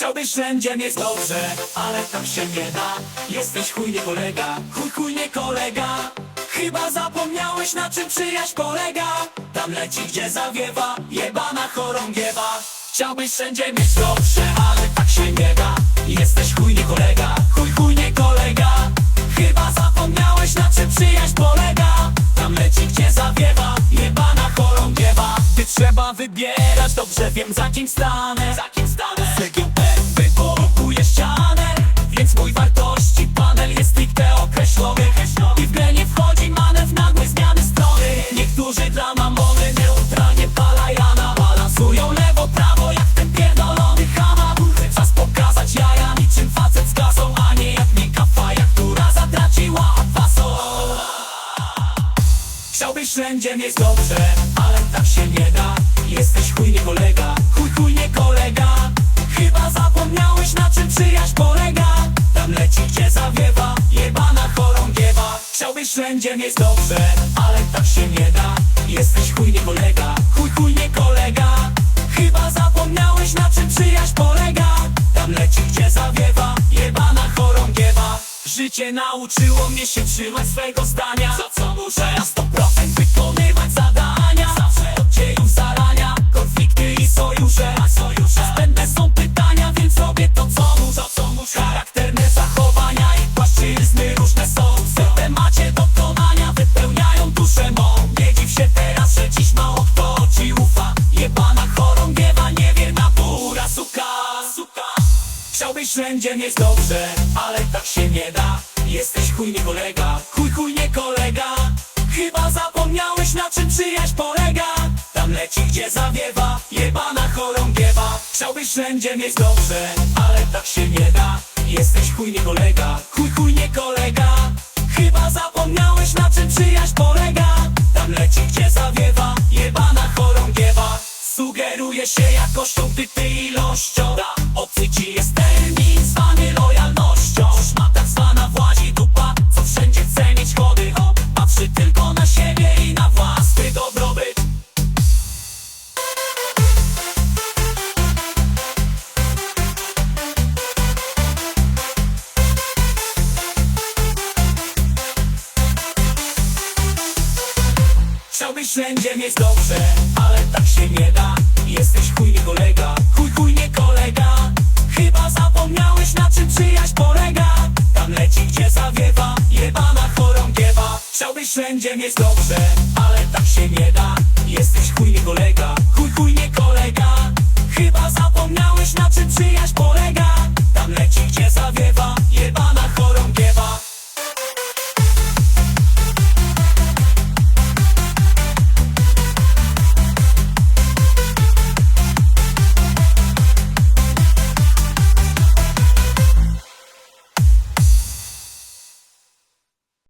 Chciałbyś wszędzie mieć dobrze, ale tak się nie da. Jesteś chuj nie kolega, chuj chuj nie kolega. Chyba zapomniałeś na czym przyjaźń polega. Tam leci gdzie zawiewa, jebana chorągiewa. Chciałbyś wszędzie mieć dobrze, ale tak się nie da. Jesteś chuj nie kolega, chuj chuj nie kolega. Chyba zapomniałeś na czym przyjaźń polega. Tam leci gdzie zawiewa, jebana chorągiewa. Ty trzeba wybierać, dobrze wiem Za kim stanę Chciałbyś wszędzie mieć dobrze, ale tak się nie da. Jesteś chuj nie kolega, chuj chuj nie kolega. Chyba zapomniałeś na czym przyjaźń polega. Tam leci gdzie zawiewa, jebana chorągiewa Chciałbyś wszędzie mieć dobrze, ale tak się nie da. Jesteś chuj nie kolega, chuj chuj nie kolega. Chyba zapomniałeś na czym przyjaźń polega. Tam leci gdzie zawiewa, jebana chorągiewa Życie nauczyło mnie się trzymać swego zdania wszędzie mieć dobrze, ale tak się nie da. Jesteś chuj nie kolega, chuj chuj nie kolega. Chyba zapomniałeś na czym przyjaźń polega. Tam leci gdzie zawiewa, jebana chorągiewa Chciałbyś wszędzie mieć dobrze, ale tak się nie da. Jesteś chuj kolega, chuj chuj nie kolega. Chyba zapomniałeś Sugeruje się jakością, ty ty ilością. Da, obcy ci jest termin zwany lojalnością. Ma tak zwana włazi dupa, co wszędzie chce mieć chody. Hop, patrzy tylko na siebie i na własny dobrobyt. Chciałbyś wszędzie mieć dobrze, ale tak się nie da wszędzie jest dobrze, ale tak się nie da.